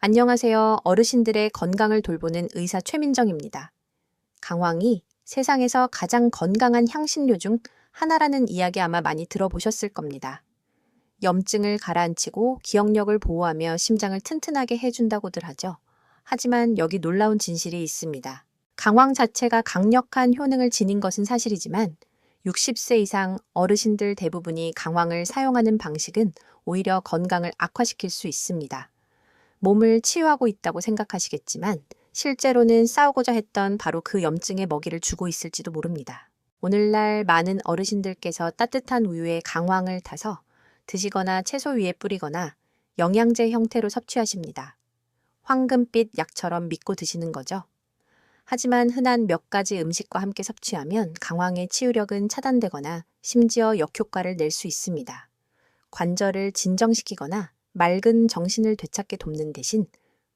안녕하세요. 어르신들의 건강을 돌보는 의사 최민정입니다. 강황이 세상에서 가장 건강한 향신료 중 하나라는 이야기 아마 많이 들어보셨을 겁니다. 염증을 가라앉히고 기억력을 보호하며 심장을 튼튼하게 해준다고들 하죠. 하지만 여기 놀라운 진실이 있습니다. 강황 자체가 강력한 효능을 지닌 것은 사실이지만 60세 이상 어르신들 대부분이 강황을 사용하는 방식은 오히려 건강을 악화시킬 수 있습니다. 몸을 치유하고 있다고 생각하시겠지만 실제로는 싸우고자 했던 바로 그 염증의 먹이를 주고 있을지도 모릅니다. 오늘날 많은 어르신들께서 따뜻한 우유에 강황을 타서 드시거나 채소 위에 뿌리거나 영양제 형태로 섭취하십니다. 황금빛 약처럼 믿고 드시는 거죠. 하지만 흔한 몇 가지 음식과 함께 섭취하면 강황의 치유력은 차단되거나 심지어 역효과를 낼 수 있습니다. 관절을 진정시키거나 맑은 정신을 되찾게 돕는 대신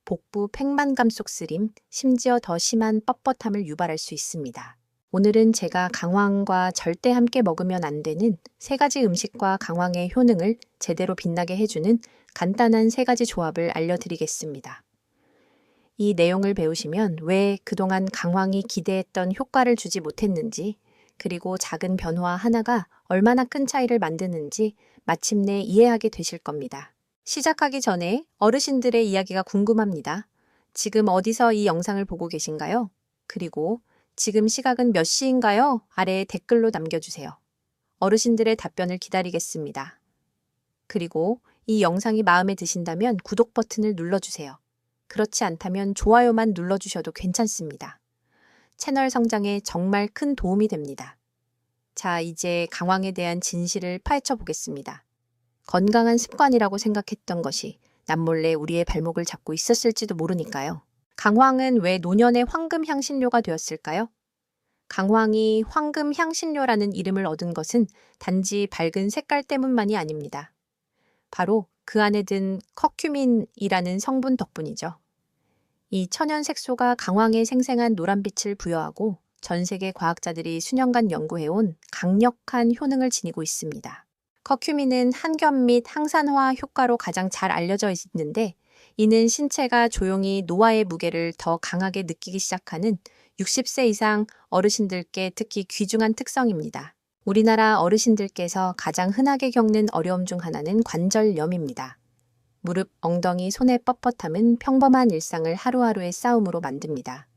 복부 팽만감 속 쓰림, 심지어 더 심한 뻣뻣함을 유발할 수 있습니다. 오늘은 제가 강황과 절대 함께 먹으면 안 되는 세 가지 음식과 강황의 효능을 제대로 빛나게 해주는 간단한 세 가지 조합을 알려드리겠습니다. 이 내용을 배우시면 왜 그동안 강황이 기대했던 효과를 주지 못했는지, 그리고 작은 변화 하나가 얼마나 큰 차이를 만드는지 마침내 이해하게 되실 겁니다. 시작하기 전에 어르신들의 이야기가 궁금합니다. 지금 어디서 이 영상을 보고 계신가요? 그리고 지금 시각은 몇 시인가요? 아래에 댓글로 남겨주세요. 어르신들의 답변을 기다리겠습니다. 그리고 이 영상이 마음에 드신다면 구독 버튼을 눌러주세요. 그렇지 않다면 좋아요만 눌러주셔도 괜찮습니다. 채널 성장에 정말 큰 도움이 됩니다. 자, 이제 강황에 대한 진실을 파헤쳐 보겠습니다. 건강한 습관이라고 생각했던 것이 남몰래 우리의 발목을 잡고 있었을지도 모르니까요. 강황은 왜 노년의 황금 향신료가 되었을까요? 강황이 황금 향신료라는 이름을 얻은 것은 단지 밝은 색깔 때문만이 아닙니다. 바로 그 안에 든 커큐민이라는 성분 덕분이죠. 이 천연 색소가 강황에 생생한 노란빛을 부여하고 전 세계 과학자들이 수년간 연구해온 강력한 효능을 지니고 있습니다. 커큐민은 한겹 및 항산화 효과로 가장 잘 알려져 있는데 이는 신체가 조용히 노화의 무게를 더 강하게 느끼기 시작하는 60세 이상 어르신들께 특히 귀중한 특성입니다. 우리나라 어르신들께서 가장 흔하게 겪는 어려움 중 하나는 관절염입니다. 무릎, 엉덩이, 손의 뻣뻣함은 평범한 일상을 하루하루의 싸움으로 만듭니다.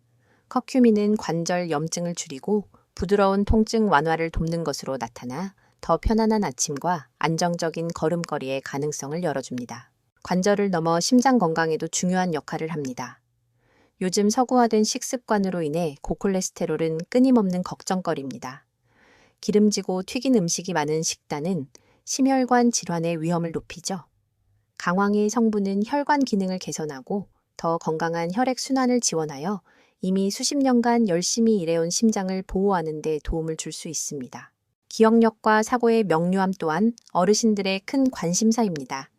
커큐민은 관절 염증을 줄이고 부드러운 통증 완화를 돕는 것으로 나타나 더 편안한 아침과 안정적인 걸음걸이의 가능성을 열어줍니다. 관절을 넘어 심장 건강에도 중요한 역할을 합니다. 요즘 서구화된 식습관으로 인해 고콜레스테롤은 끊임없는 걱정거리입니다. 기름지고 튀긴 음식이 많은 식단은 심혈관 질환의 위험을 높이죠. 강황의 성분은 혈관 기능을 개선하고 더 건강한 혈액 순환을 지원하여 이미 수십 년간 열심히 일해온 심장을 보호하는 데 도움을 줄 수 있습니다. 기억력과 사고의 명료함 또한 어르신들의 큰 관심사입니다.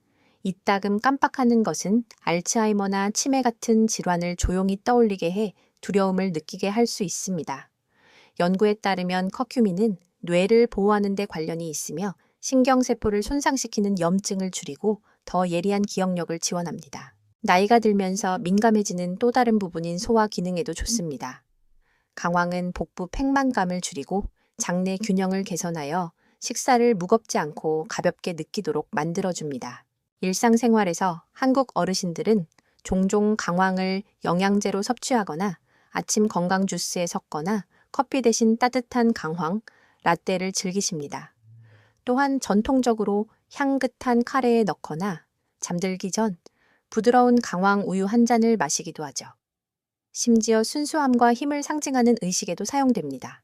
이따금 깜빡하는 것은 알츠하이머나 치매 같은 질환을 조용히 떠올리게 해 두려움을 느끼게 할 수 있습니다. 연구에 따르면 커큐민은 뇌를 보호하는 데 관련이 있으며 신경세포를 손상시키는 염증을 줄이고 더 예리한 기억력을 지원합니다. 나이가 들면서 민감해지는 또 다른 부분인 소화 기능에도 좋습니다. 강황은 복부 팽만감을 줄이고 장내 균형을 개선하여 식사를 무겁지 않고 가볍게 느끼도록 만들어줍니다. 일상생활에서 한국 어르신들은 종종 강황을 영양제로 섭취하거나 아침 건강 주스에 섞거나 커피 대신 따뜻한 강황, 라떼를 즐기십니다. 또한 전통적으로 향긋한 카레에 넣거나 잠들기 전 부드러운 강황 우유 한 잔을 마시기도 하죠. 심지어 순수함과 힘을 상징하는 의식에도 사용됩니다.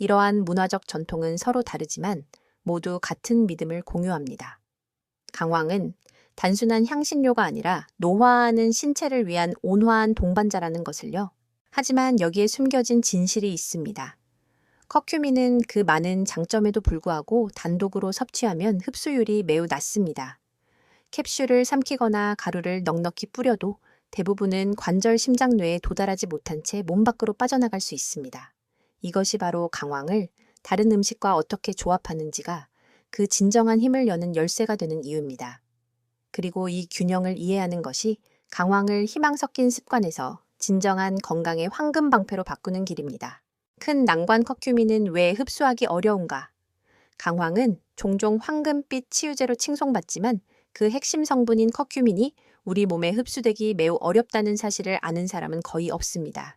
이러한 문화적 전통은 서로 다르지만 모두 같은 믿음을 공유합니다. 강황은 단순한 향신료가 아니라 노화하는 신체를 위한 온화한 동반자라는 것을요. 하지만 여기에 숨겨진 진실이 있습니다. 커큐민은 그 많은 장점에도 불구하고 단독으로 섭취하면 흡수율이 매우 낮습니다. 캡슐을 삼키거나 가루를 넉넉히 뿌려도 대부분은 관절 심장뇌에 도달하지 못한 채 몸 밖으로 빠져나갈 수 있습니다. 이것이 바로 강황을 다른 음식과 어떻게 조합하는지가 그 진정한 힘을 여는 열쇠가 되는 이유입니다. 그리고 이 균형을 이해하는 것이 강황을 희망 섞인 습관에서 진정한 건강의 황금 방패로 바꾸는 길입니다. 큰 난관 커큐민은 왜 흡수하기 어려운가? 강황은 종종 황금빛 치유제로 칭송받지만 그 핵심 성분인 커큐민이 우리 몸에 흡수되기 매우 어렵다는 사실을 아는 사람은 거의 없습니다.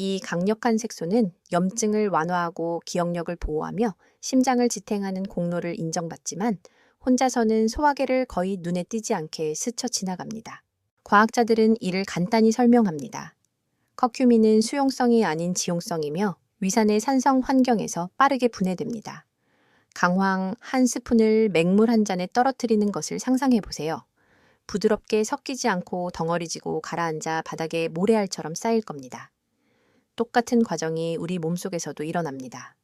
이 강력한 색소는 염증을 완화하고 기억력을 보호하며 심장을 지탱하는 공로를 인정받지만 혼자서는 소화계를 거의 눈에 띄지 않게 스쳐 지나갑니다. 과학자들은 이를 간단히 설명합니다. 커큐민은 수용성이 아닌 지용성이며 위산의 산성 환경에서 빠르게 분해됩니다. 강황 한 스푼을 맹물 한 잔에 떨어뜨리는 것을 상상해 보세요. 부드럽게 섞이지 않고 덩어리지고 가라앉아 바닥에 모래알처럼 쌓일 겁니다. 똑같은 과정이 우리 몸속에서도 일어납니다.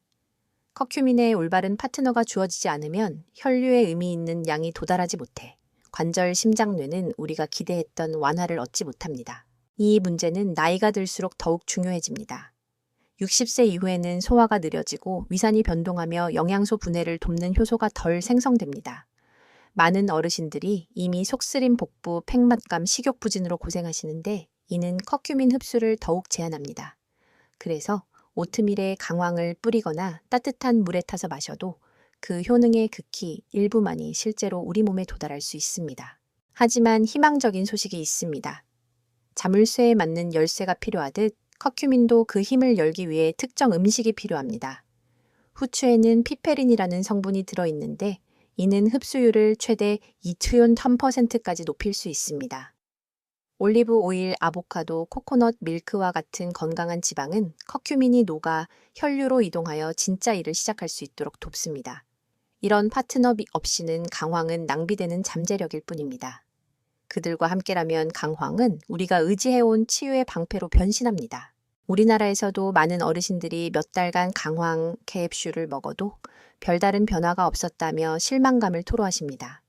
커큐민의 올바른 파트너가 주어지지 않으면 혈류에 의미 있는 양이 도달하지 못해 관절 심장뇌는 우리가 기대했던 완화를 얻지 못합니다. 이 문제는 나이가 들수록 더욱 중요해집니다. 60세 이후에는 소화가 느려지고 위산이 변동하며 영양소 분해를 돕는 효소가 덜 생성됩니다. 많은 어르신들이 이미 속쓰림 복부, 팽맛감, 식욕 부진으로 고생하시는데 이는 커큐민 흡수를 더욱 제한합니다. 그래서 오트밀에 강황을 뿌리거나 따뜻한 물에 타서 마셔도 그 효능의 극히 일부만이 실제로 우리 몸에 도달할 수 있습니다. 하지만 희망적인 소식이 있습니다. 자물쇠에 맞는 열쇠가 필요하듯 커큐민도 그 힘을 열기 위해 특정 음식이 필요합니다. 후추에는 피페린이라는 성분이 들어있는데 이는 흡수율을 최대 2트론 1000%까지 높일 수 있습니다. 올리브 오일, 아보카도, 코코넛 밀크와 같은 건강한 지방은 커큐민이 녹아 혈류로 이동하여 진짜 일을 시작할 수 있도록 돕습니다. 이런 파트너 없이는 강황은 낭비되는 잠재력일 뿐입니다. 그들과 함께라면 강황은 우리가 의지해온 치유의 방패로 변신합니다. 우리나라에서도 많은 어르신들이 몇 달간 강황 캡슐을 먹어도 별다른 변화가 없었다며 실망감을 토로하십니다.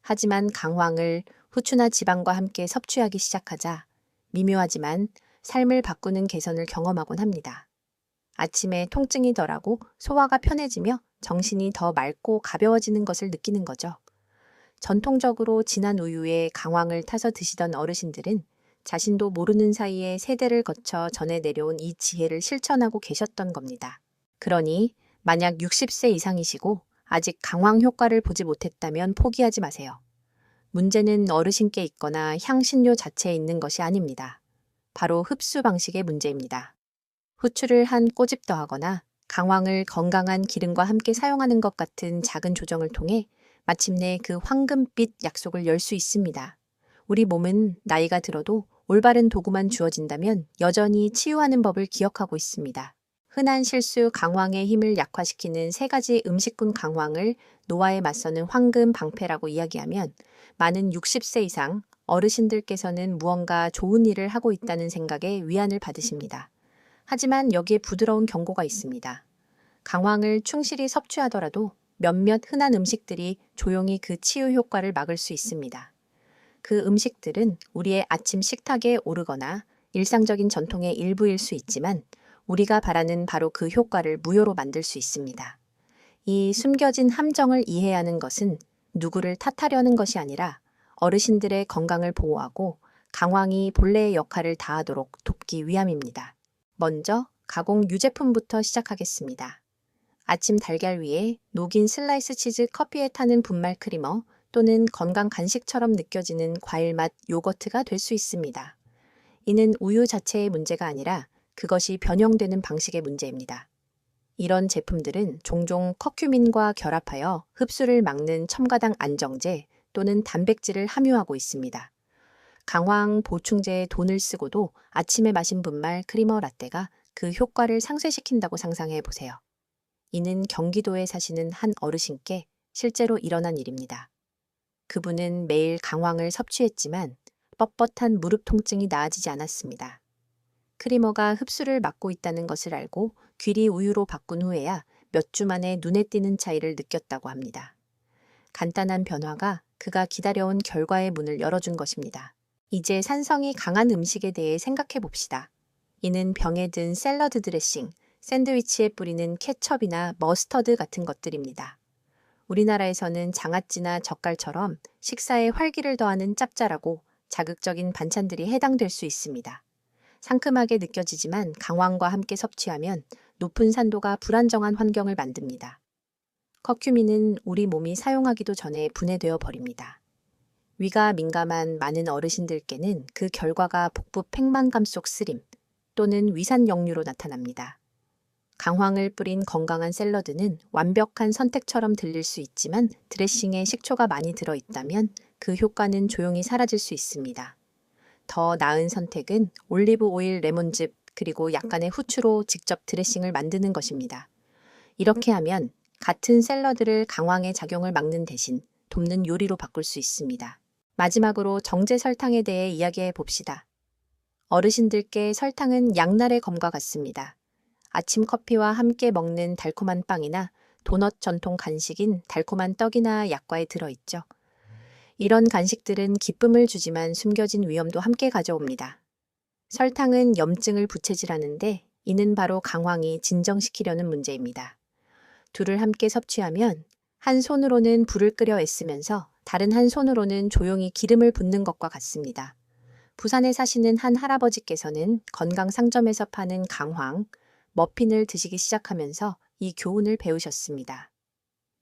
하지만 강황을 후추나 지방과 함께 섭취하기 시작하자 미묘하지만 삶을 바꾸는 개선을 경험하곤 합니다. 아침에 통증이 덜하고 소화가 편해지며 정신이 더 맑고 가벼워지는 것을 느끼는 거죠. 전통적으로 진한 우유에 강황을 타서 드시던 어르신들은 자신도 모르는 사이에 세대를 거쳐 전해 내려온 이 지혜를 실천하고 계셨던 겁니다. 그러니 만약 60세 이상이시고 아직 강황 효과를 보지 못했다면 포기하지 마세요. 문제는 어르신께 있거나 향신료 자체에 있는 것이 아닙니다. 바로 흡수 방식의 문제입니다. 후추를 한 꼬집 더하거나 강황을 건강한 기름과 함께 사용하는 것 같은 작은 조정을 통해 마침내 그 황금빛 약속을 열 수 있습니다. 우리 몸은 나이가 들어도 올바른 도구만 주어진다면 여전히 치유하는 법을 기억하고 있습니다. 흔한 실수 강황의 힘을 약화시키는 세 가지 음식군 강황을 노화에 맞서는 황금 방패라고 이야기하면 많은 60세 이상 어르신들께서는 무언가 좋은 일을 하고 있다는 생각에 위안을 받으십니다. 하지만 여기에 부드러운 경고가 있습니다. 강황을 충실히 섭취하더라도 몇몇 흔한 음식들이 조용히 그 치유 효과를 막을 수 있습니다. 그 음식들은 우리의 아침 식탁에 오르거나 일상적인 전통의 일부일 수 있지만 우리가 바라는 바로 그 효과를 무효로 만들 수 있습니다. 이 숨겨진 함정을 이해하는 것은 누구를 탓하려는 것이 아니라 어르신들의 건강을 보호하고 강황이 본래의 역할을 다하도록 돕기 위함입니다. 먼저 가공 유제품부터 시작하겠습니다. 아침 달걀 위에 녹인 슬라이스 치즈 커피에 타는 분말 크리머 또는 건강 간식처럼 느껴지는 과일 맛 요거트가 될 수 있습니다. 이는 우유 자체의 문제가 아니라 그것이 변형되는 방식의 문제입니다. 이런 제품들은 종종 커큐민과 결합하여 흡수를 막는 첨가당 안정제 또는 단백질을 함유하고 있습니다. 강황 보충제에 돈을 쓰고도 아침에 마신 분말 크리머 라떼가 그 효과를 상쇄시킨다고 상상해 보세요. 이는 경기도에 사시는 한 어르신께 실제로 일어난 일입니다. 그분은 매일 강황을 섭취했지만 뻣뻣한 무릎 통증이 나아지지 않았습니다. 크리머가 흡수를 막고 있다는 것을 알고 귀리 우유로 바꾼 후에야 몇 주 만에 눈에 띄는 차이를 느꼈다고 합니다. 간단한 변화가 그가 기다려온 결과의 문을 열어준 것입니다. 이제 산성이 강한 음식에 대해 생각해 봅시다. 이는 병에 든 샐러드 드레싱, 샌드위치에 뿌리는 케첩이나 머스터드 같은 것들입니다. 우리나라에서는 장아찌나 젓갈처럼 식사에 활기를 더하는 짭짤하고 자극적인 반찬들이 해당될 수 있습니다. 상큼하게 느껴지지만 강황과 함께 섭취하면 높은 산도가 불안정한 환경을 만듭니다. 커큐민은 우리 몸이 사용하기도 전에 분해되어 버립니다. 위가 민감한 많은 어르신들께는 그 결과가 복부 팽만감 속 쓰림 또는 위산 역류로 나타납니다. 강황을 뿌린 건강한 샐러드는 완벽한 선택처럼 들릴 수 있지만 드레싱에 식초가 많이 들어 있다면 그 효과는 조용히 사라질 수 있습니다. 더 나은 선택은 올리브 오일, 레몬즙, 그리고 약간의 후추로 직접 드레싱을 만드는 것입니다. 이렇게 하면 같은 샐러드를 강황의 작용을 막는 대신 돕는 요리로 바꿀 수 있습니다. 마지막으로 정제 설탕에 대해 이야기해 봅시다. 어르신들께 설탕은 양날의 검과 같습니다. 아침 커피와 함께 먹는 달콤한 빵이나 도넛 전통 간식인 달콤한 떡이나 약과에 들어있죠. 이런 간식들은 기쁨을 주지만 숨겨진 위험도 함께 가져옵니다. 설탕은 염증을 부채질하는데 이는 바로 강황이 진정시키려는 문제입니다. 둘을 함께 섭취하면 한 손으로는 불을 끄려 애쓰면서 다른 한 손으로는 조용히 기름을 붓는 것과 같습니다. 부산에 사시는 한 할아버지께서는 건강 상점에서 파는 강황, 머핀을 드시기 시작하면서 이 교훈을 배우셨습니다.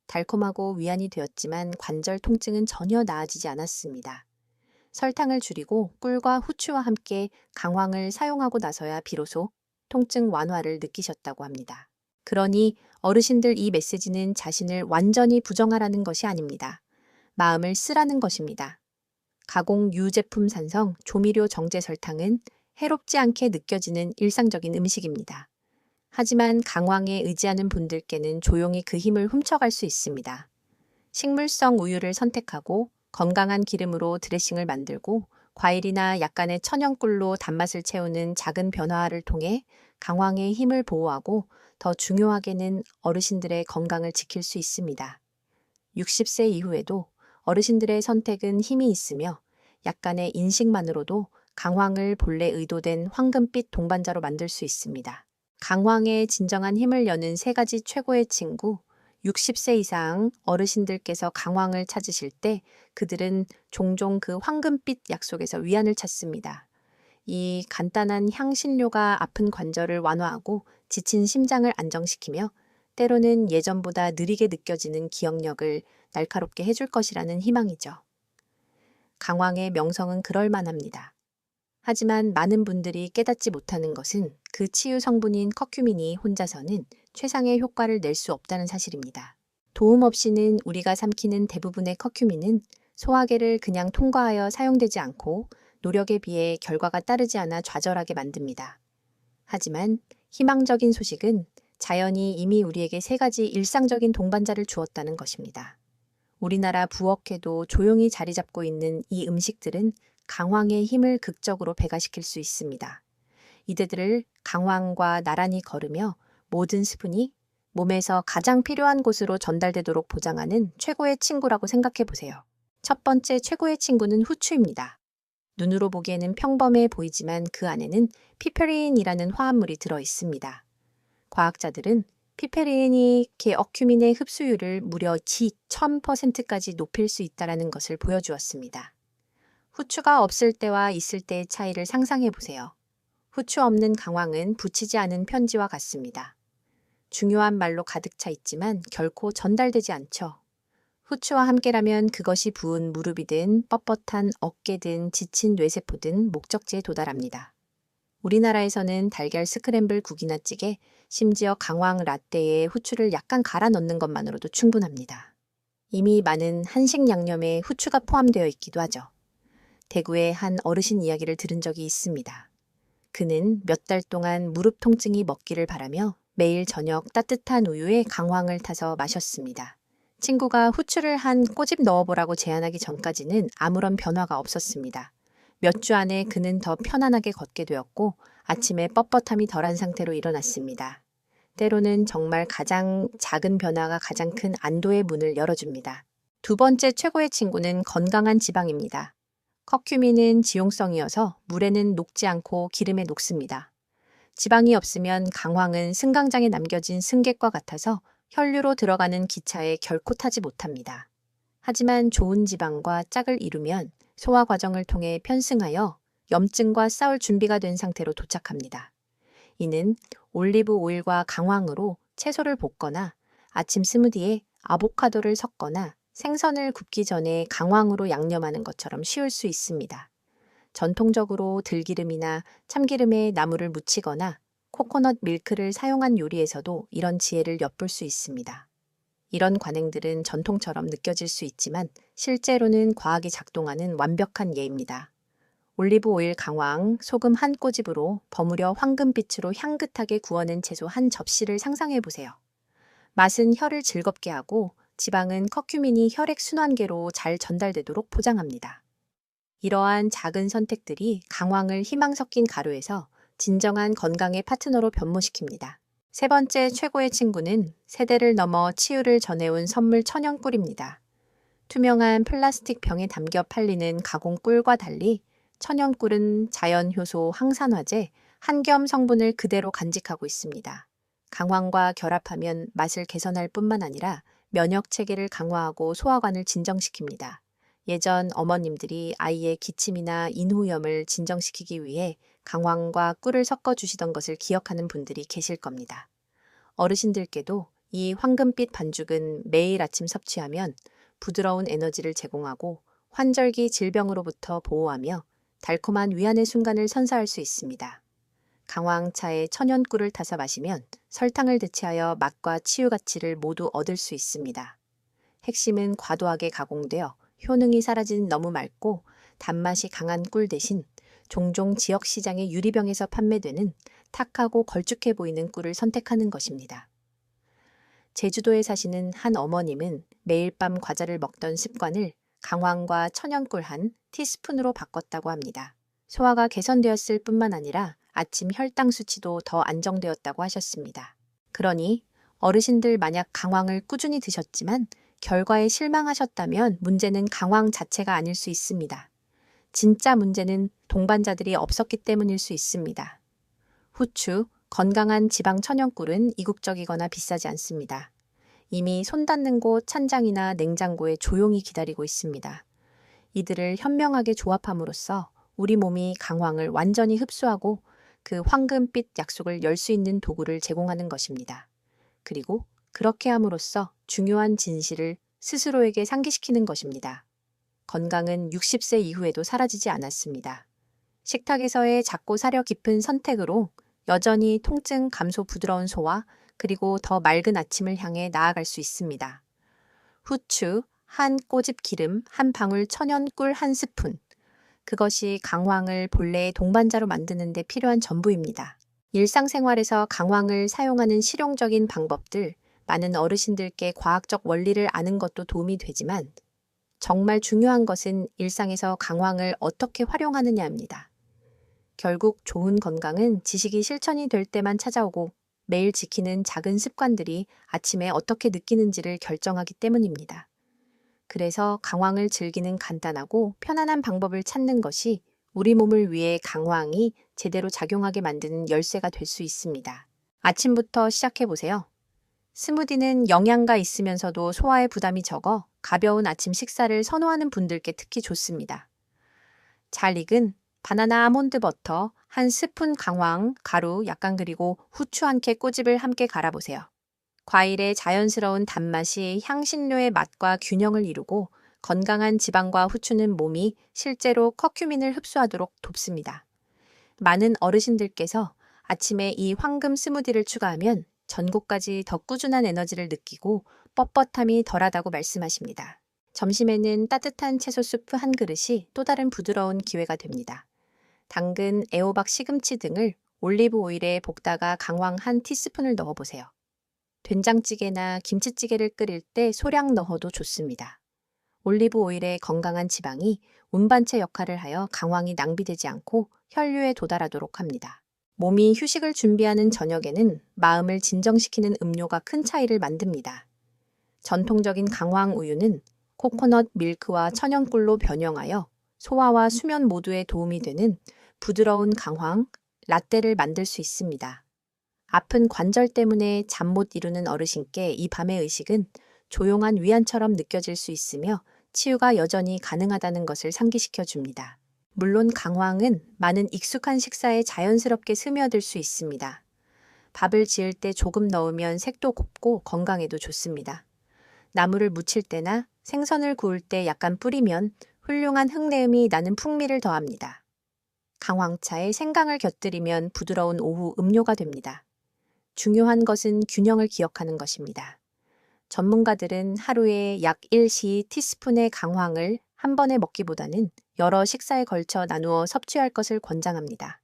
달콤하고 위안이 되었지만 관절 통증은 전혀 나아지지 않았습니다. 설탕을 줄이고 꿀과 후추와 함께 강황을 사용하고 나서야 비로소 통증 완화를 느끼셨다고 합니다. 그러니 어르신들 이 메시지는 자신을 완전히 부정하라는 것이 아닙니다. 마음을 쓰라는 것입니다. 가공 유제품 산성, 조미료 정제 설탕은 해롭지 않게 느껴지는 일상적인 음식입니다. 하지만 강황에 의지하는 분들께는 조용히 그 힘을 훔쳐갈 수 있습니다. 식물성 우유를 선택하고 건강한 기름으로 드레싱을 만들고 과일이나 약간의 천연꿀로 단맛을 채우는 작은 변화를 통해 강황의 힘을 보호하고 더 중요하게는 어르신들의 건강을 지킬 수 있습니다. 60세 이후에도 어르신들의 선택은 힘이 있으며 약간의 인식만으로도 강황을 본래 의도된 황금빛 동반자로 만들 수 있습니다. 강황의 진정한 힘을 여는 세 가지 최고의 친구, 60세 이상 어르신들께서 강황을 찾으실 때 그들은 종종 그 황금빛 약속에서 위안을 찾습니다. 이 간단한 향신료가 아픈 관절을 완화하고 지친 심장을 안정시키며 때로는 예전보다 느리게 느껴지는 기억력을 날카롭게 해줄 것이라는 희망이죠. 강황의 명성은 그럴만합니다. 하지만 많은 분들이 깨닫지 못하는 것은 그 치유 성분인 커큐민이 혼자서는 최상의 효과를 낼 수 없다는 사실입니다. 도움 없이는 우리가 삼키는 대부분의 커큐민은 소화계를 그냥 통과하여 사용되지 않고 노력에 비해 결과가 따르지 않아 좌절하게 만듭니다. 하지만 희망적인 소식은 자연이 이미 우리에게 세 가지 일상적인 동반자를 주었다는 것입니다. 우리나라 부엌에도 조용히 자리 잡고 있는 이 음식들은 강황의 힘을 극적으로 배가시킬 수 있습니다. 이들을 강황과 나란히 걸으며 모든 스푼이 몸에서 가장 필요한 곳으로 전달되도록 보장하는 최고의 친구라고 생각해 보세요. 첫 번째 최고의 친구는 후추입니다. 눈으로 보기에는 평범해 보이지만 그 안에는 피페린이라는 화합물이 들어 있습니다. 과학자들은 피페린이 게어큐민의 흡수율을 무려 지 1000%까지 높일 수 있다는 것을 보여주었습니다. 후추가 없을 때와 있을 때의 차이를 상상해 보세요. 후추 없는 강황은 붙이지 않은 편지와 같습니다. 중요한 말로 가득 차 있지만 결코 전달되지 않죠. 후추와 함께라면 그것이 부은 무릎이든 뻣뻣한 어깨든 지친 뇌세포든 목적지에 도달합니다. 우리나라에서는 달걀 스크램블 국이나 찌개, 심지어 강황 라떼에 후추를 약간 갈아 넣는 것만으로도 충분합니다. 이미 많은 한식 양념에 후추가 포함되어 있기도 하죠. 대구의 한 어르신 이야기를 들은 적이 있습니다. 그는 몇 달 동안 무릎 통증이 먹기를 바라며 매일 저녁 따뜻한 우유에 강황을 타서 마셨습니다. 친구가 후추를 한 꼬집 넣어보라고 제안하기 전까지는 아무런 변화가 없었습니다. 몇 주 안에 그는 더 편안하게 걷게 되었고 아침에 뻣뻣함이 덜한 상태로 일어났습니다. 때로는 정말 가장 작은 변화가 가장 큰 안도의 문을 열어줍니다. 두 번째 최고의 친구는 건강한 지방입니다. 커큐민은 지용성이어서 물에는 녹지 않고 기름에 녹습니다. 지방이 없으면 강황은 승강장에 남겨진 승객과 같아서 혈류로 들어가는 기차에 결코 타지 못합니다. 하지만 좋은 지방과 짝을 이루면 소화 과정을 통해 편승하여 염증과 싸울 준비가 된 상태로 도착합니다. 이는 올리브 오일과 강황으로 채소를 볶거나 아침 스무디에 아보카도를 섞거나 생선을 굽기 전에 강황으로 양념하는 것처럼 쉬울 수 있습니다. 전통적으로 들기름이나 참기름에 나물을 묻히거나 코코넛 밀크를 사용한 요리에서도 이런 지혜를 엿볼 수 있습니다. 이런 관행들은 전통처럼 느껴질 수 있지만 실제로는 과학이 작동하는 완벽한 예입니다. 올리브 오일 강황, 소금 한 꼬집으로 버무려 황금빛으로 향긋하게 구워낸 채소 한 접시를 상상해 보세요. 맛은 혀를 즐겁게 하고 지방은 커큐민이 혈액 순환계로 잘 전달되도록 포장합니다. 이러한 작은 선택들이 강황을 희망 섞인 가루에서 진정한 건강의 파트너로 변모시킵니다. 세 번째 최고의 친구는 세대를 넘어 치유를 전해온 선물 천연꿀입니다. 투명한 플라스틱 병에 담겨 팔리는 가공꿀과 달리 천연꿀은 자연 효소 항산화제, 한겸 성분을 그대로 간직하고 있습니다. 강황과 결합하면 맛을 개선할 뿐만 아니라 면역 체계를 강화하고 소화관을 진정시킵니다. 예전 어머님들이 아이의 기침이나 인후염을 진정시키기 위해 강황과 꿀을 섞어 주시던 것을 기억하는 분들이 계실 겁니다. 어르신들께도 이 황금빛 반죽은 매일 아침 섭취하면 부드러운 에너지를 제공하고 환절기 질병으로부터 보호하며 달콤한 위안의 순간을 선사할 수 있습니다. 강황차에 천연꿀을 타서 마시면 설탕을 대체하여 맛과 치유 가치를 모두 얻을 수 있습니다. 핵심은 과도하게 가공되어 효능이 사라진 너무 맑고 단맛이 강한 꿀 대신 종종 지역 시장의 유리병에서 판매되는 탁하고 걸쭉해 보이는 꿀을 선택하는 것입니다. 제주도에 사시는 한 어머님은 매일 밤 과자를 먹던 습관을 강황과 천연꿀 한 티스푼으로 바꿨다고 합니다. 소화가 개선되었을 뿐만 아니라 아침 혈당 수치도 더 안정되었다고 하셨습니다. 그러니 어르신들 만약 강황을 꾸준히 드셨지만 결과에 실망하셨다면 문제는 강황 자체가 아닐 수 있습니다. 진짜 문제는 동반자들이 없었기 때문일 수 있습니다. 후추, 건강한 지방 천연꿀은 이국적이거나 비싸지 않습니다. 이미 손 닿는 곳 찬장이나 냉장고에 조용히 기다리고 있습니다. 이들을 현명하게 조합함으로써 우리 몸이 강황을 완전히 흡수하고 그 황금빛 약속을 열 수 있는 도구를 제공하는 것입니다. 그리고 그렇게 함으로써 중요한 진실을 스스로에게 상기시키는 것입니다. 건강은 60세 이후에도 사라지지 않았습니다. 식탁에서의 작고 사려 깊은 선택으로 여전히 통증 감소 부드러운 소화 그리고 더 맑은 아침을 향해 나아갈 수 있습니다. 후추, 한 꼬집 기름, 한 방울 천연 꿀 한 스푼. 그것이 강황을 본래의 동반자로 만드는 데 필요한 전부입니다. 일상생활에서 강황을 사용하는 실용적인 방법들, 많은 어르신들께 과학적 원리를 아는 것도 도움이 되지만 정말 중요한 것은 일상에서 강황을 어떻게 활용하느냐입니다. 결국 좋은 건강은 지식이 실천이 될 때만 찾아오고 매일 지키는 작은 습관들이 아침에 어떻게 느끼는지를 결정하기 때문입니다. 그래서 강황을 즐기는 간단하고 편안한 방법을 찾는 것이 우리 몸을 위해 강황이 제대로 작용하게 만드는 열쇠가 될 수 있습니다. 아침부터 시작해 보세요. 스무디는 영양가 있으면서도 소화에 부담이 적어 가벼운 아침 식사를 선호하는 분들께 특히 좋습니다. 잘 익은 바나나 아몬드 버터 한 스푼 강황, 가루 약간 그리고 후추 한캐 꼬집을 함께 갈아보세요. 과일의 자연스러운 단맛이 향신료의 맛과 균형을 이루고 건강한 지방과 후추는 몸이 실제로 커큐민을 흡수하도록 돕습니다. 많은 어르신들께서 아침에 이 황금 스무디를 추가하면 전곡까지 더 꾸준한 에너지를 느끼고 뻣뻣함이 덜하다고 말씀하십니다. 점심에는 따뜻한 채소 수프 한 그릇이 또 다른 부드러운 기회가 됩니다. 당근, 애호박, 시금치 등을 올리브 오일에 볶다가 강황 한 티스푼을 넣어보세요. 된장찌개나 김치찌개를 끓일 때 소량 넣어도 좋습니다. 올리브 오일의 건강한 지방이 운반체 역할을 하여 강황이 낭비되지 않고 혈류에 도달하도록 합니다. 몸이 휴식을 준비하는 저녁에는 마음을 진정시키는 음료가 큰 차이를 만듭니다. 전통적인 강황 우유는 코코넛 밀크와 천연꿀로 변형하여 소화와 수면 모두에 도움이 되는 부드러운 강황, 라떼를 만들 수 있습니다. 아픈 관절 때문에 잠 못 이루는 어르신께 이 밤의 의식은 조용한 위안처럼 느껴질 수 있으며 치유가 여전히 가능하다는 것을 상기시켜 줍니다. 물론 강황은 많은 익숙한 식사에 자연스럽게 스며들 수 있습니다. 밥을 지을 때 조금 넣으면 색도 곱고 건강에도 좋습니다. 나물을 무칠 때나 생선을 구울 때 약간 뿌리면 훌륭한 흙내음이 나는 풍미를 더합니다. 강황차에 생강을 곁들이면 부드러운 오후 음료가 됩니다. 중요한 것은 균형을 기억하는 것입니다. 전문가들은 하루에 약 1시 티스푼의 강황을 한 번에 먹기보다는 여러 식사에 걸쳐 나누어 섭취할 것을 권장합니다.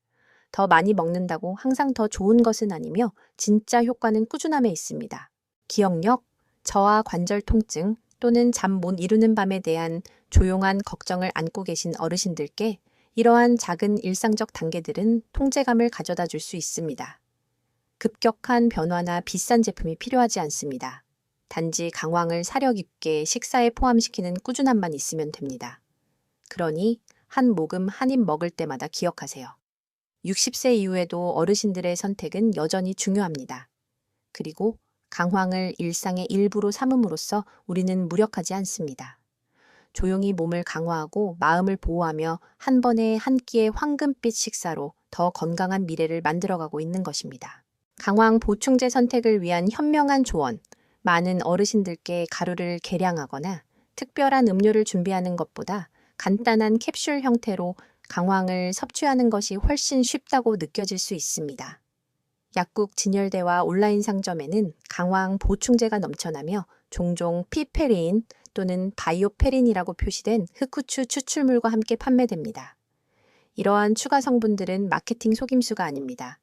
더 많이 먹는다고 항상 더 좋은 것은 아니며 진짜 효과는 꾸준함에 있습니다. 기억력, 저하 관절 통증 또는 잠 못 이루는 밤에 대한 조용한 걱정을 안고 계신 어르신들께 이러한 작은 일상적 단계들은 통제감을 가져다 줄 수 있습니다. 급격한 변화나 비싼 제품이 필요하지 않습니다. 단지 강황을 사력 있게 식사에 포함시키는 꾸준함만 있으면 됩니다. 그러니 한 모금 한 입 먹을 때마다 기억하세요. 60세 이후에도 어르신들의 선택은 여전히 중요합니다. 그리고 강황을 일상의 일부로 삼음으로써 우리는 무력하지 않습니다. 조용히 몸을 강화하고 마음을 보호하며 한 번에 한 끼의 황금빛 식사로 더 건강한 미래를 만들어가고 있는 것입니다. 강황 보충제 선택을 위한 현명한 조언, 많은 어르신들께 가루를 계량하거나 특별한 음료를 준비하는 것보다 간단한 캡슐 형태로 강황을 섭취하는 것이 훨씬 쉽다고 느껴질 수 있습니다. 약국 진열대와 온라인 상점에는 강황 보충제가 넘쳐나며 종종 피페린 또는 바이오페린이라고 표시된 흑후추 추출물과 함께 판매됩니다. 이러한 추가 성분들은 마케팅 속임수가 아닙니다.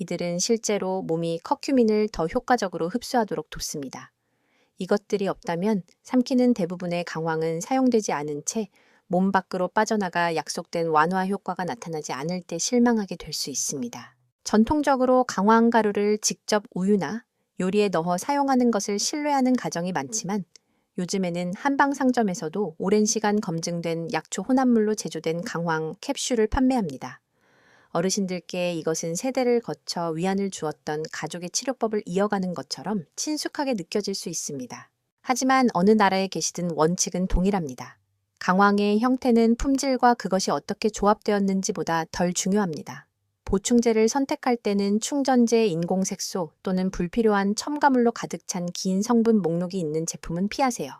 이들은 실제로 몸이 커큐민을 더 효과적으로 흡수하도록 돕습니다. 이것들이 없다면 삼키는 대부분의 강황은 사용되지 않은 채 몸 밖으로 빠져나가 약속된 완화 효과가 나타나지 않을 때 실망하게 될 수 있습니다. 전통적으로 강황 가루를 직접 우유나 요리에 넣어 사용하는 것을 신뢰하는 가정이 많지만 요즘에는 한방 상점에서도 오랜 시간 검증된 약초 혼합물로 제조된 강황 캡슐을 판매합니다. 어르신들께 이것은 세대를 거쳐 위안을 주었던 가족의 치료법을 이어가는 것처럼 친숙하게 느껴질 수 있습니다. 하지만 어느 나라에 계시든 원칙은 동일합니다. 강황의 형태는 품질과 그것이 어떻게 조합되었는지보다 덜 중요합니다. 보충제를 선택할 때는 충전재 인공색소 또는 불필요한 첨가물로 가득 찬 긴 성분 목록이 있는 제품은 피하세요.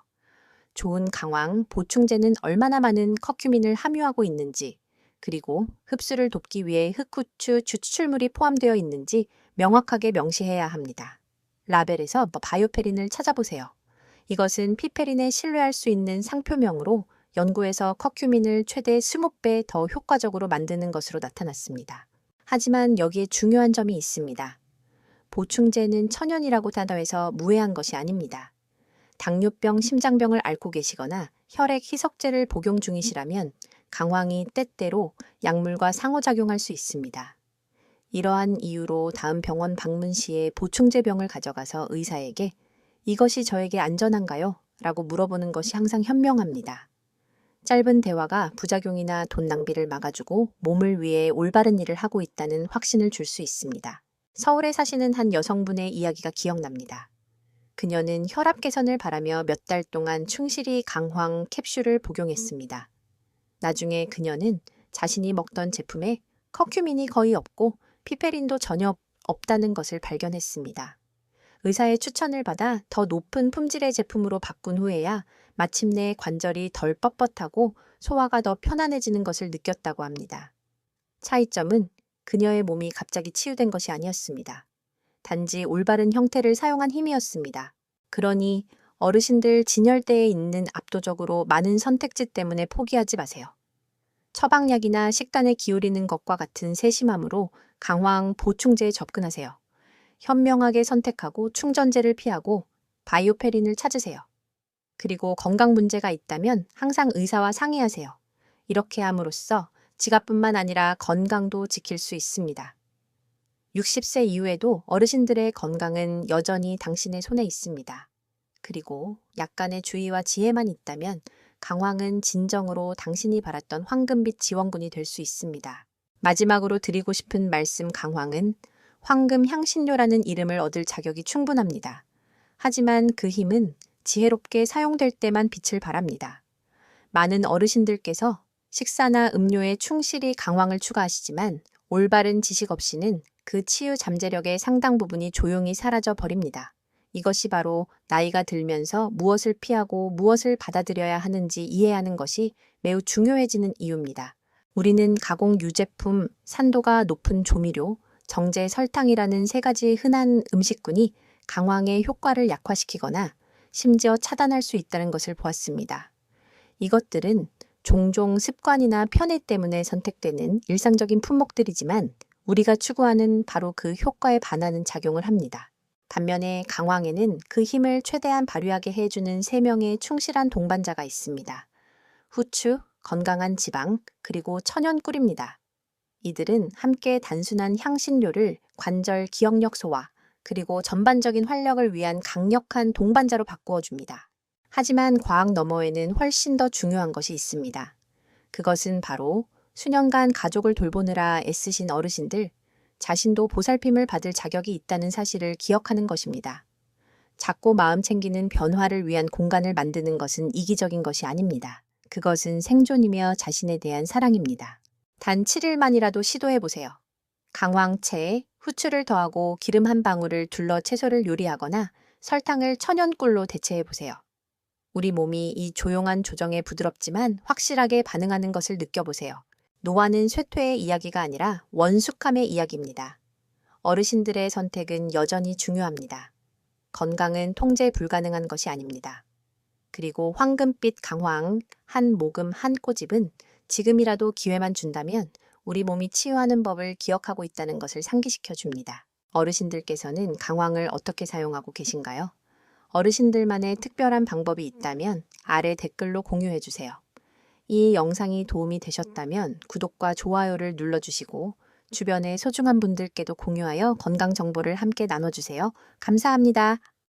좋은 강황, 보충제는 얼마나 많은 커큐민을 함유하고 있는지, 그리고 흡수를 돕기 위해 흑후추 추출물이 포함되어 있는지 명확하게 명시해야 합니다. 라벨에서 바이오페린을 찾아보세요. 이것은 피페린에 신뢰할 수 있는 상표명으로 연구에서 커큐민을 최대 20배 더 효과적으로 만드는 것으로 나타났습니다. 하지만 여기에 중요한 점이 있습니다. 보충제는 천연이라고 단어해서 무해한 것이 아닙니다. 당뇨병, 심장병을 앓고 계시거나 혈액 희석제를 복용 중이시라면 강황이 때때로 약물과 상호작용할 수 있습니다. 이러한 이유로 다음 병원 방문 시에 보충제 병을 가져가서 의사에게 이것이 저에게 안전한가요? 라고 물어보는 것이 항상 현명합니다. 짧은 대화가 부작용이나 돈 낭비를 막아주고 몸을 위해 올바른 일을 하고 있다는 확신을 줄 수 있습니다. 서울에 사시는 한 여성분의 이야기가 기억납니다. 그녀는 혈압 개선을 바라며 몇 달 동안 충실히 강황 캡슐을 복용했습니다. 나중에 그녀는 자신이 먹던 제품에 커큐민이 거의 없고 피페린도 전혀 없다는 것을 발견했습니다. 의사의 추천을 받아 더 높은 품질의 제품으로 바꾼 후에야 마침내 관절이 덜 뻣뻣하고 소화가 더 편안해지는 것을 느꼈다고 합니다. 차이점은 그녀의 몸이 갑자기 치유된 것이 아니었습니다. 단지 올바른 형태를 사용한 힘이었습니다. 그러니 어르신들 진열대에 있는 압도적으로 많은 선택지 때문에 포기하지 마세요. 처방약이나 식단에 기울이는 것과 같은 세심함으로 강황 보충제에 접근하세요. 현명하게 선택하고 충전제를 피하고 바이오페린을 찾으세요. 그리고 건강 문제가 있다면 항상 의사와 상의하세요. 이렇게 함으로써 지갑뿐만 아니라 건강도 지킬 수 있습니다. 60세 이후에도 어르신들의 건강은 여전히 당신의 손에 있습니다. 그리고 약간의 주의와 지혜만 있다면 강황은 진정으로 당신이 바랐던 황금빛 지원군이 될 수 있습니다. 마지막으로 드리고 싶은 말씀 강황은 황금 향신료라는 이름을 얻을 자격이 충분합니다. 하지만 그 힘은 지혜롭게 사용될 때만 빛을 발합니다. 많은 어르신들께서 식사나 음료에 충실히 강황을 추가하시지만 올바른 지식 없이는 그 치유 잠재력의 상당 부분이 조용히 사라져 버립니다. 이것이 바로 나이가 들면서 무엇을 피하고 무엇을 받아들여야 하는지 이해하는 것이 매우 중요해지는 이유입니다. 우리는 가공 유제품, 산도가 높은 조미료, 정제 설탕이라는 세 가지 흔한 음식군이 강황의 효과를 약화시키거나 심지어 차단할 수 있다는 것을 보았습니다. 이것들은 종종 습관이나 편애 때문에 선택되는 일상적인 품목들이지만 우리가 추구하는 바로 그 효과에 반하는 작용을 합니다. 반면에 강황에는 그 힘을 최대한 발휘하게 해주는 세 명의 충실한 동반자가 있습니다. 후추, 건강한 지방, 그리고 천연 꿀입니다. 이들은 함께 단순한 향신료를 관절 기억력 소화, 그리고 전반적인 활력을 위한 강력한 동반자로 바꾸어 줍니다. 하지만 과학 너머에는 훨씬 더 중요한 것이 있습니다. 그것은 바로 수년간 가족을 돌보느라 애쓰신 어르신들, 자신도 보살핌을 받을 자격이 있다는 사실을 기억하는 것입니다. 작고 마음 챙기는 변화를 위한 공간을 만드는 것은 이기적인 것이 아닙니다. 그것은 생존이며 자신에 대한 사랑입니다. 단 7일만이라도 시도해 보세요. 강황채에 후추를 더하고 기름 한 방울을 둘러 채소를 요리하거나 설탕을 천연꿀로 대체해 보세요. 우리 몸이 이 조용한 조정에 부드럽지만 확실하게 반응하는 것을 느껴보세요. 노화는 쇠퇴의 이야기가 아니라 원숙함의 이야기입니다. 어르신들의 선택은 여전히 중요합니다. 건강은 통제 불가능한 것이 아닙니다. 그리고 황금빛 강황, 한 모금 한 꼬집은 지금이라도 기회만 준다면 우리 몸이 치유하는 법을 기억하고 있다는 것을 상기시켜 줍니다. 어르신들께서는 강황을 어떻게 사용하고 계신가요? 어르신들만의 특별한 방법이 있다면 아래 댓글로 공유해 주세요. 이 영상이 도움이 되셨다면 구독과 좋아요를 눌러주시고 주변의 소중한 분들께도 공유하여 건강 정보를 함께 나눠주세요. 감사합니다.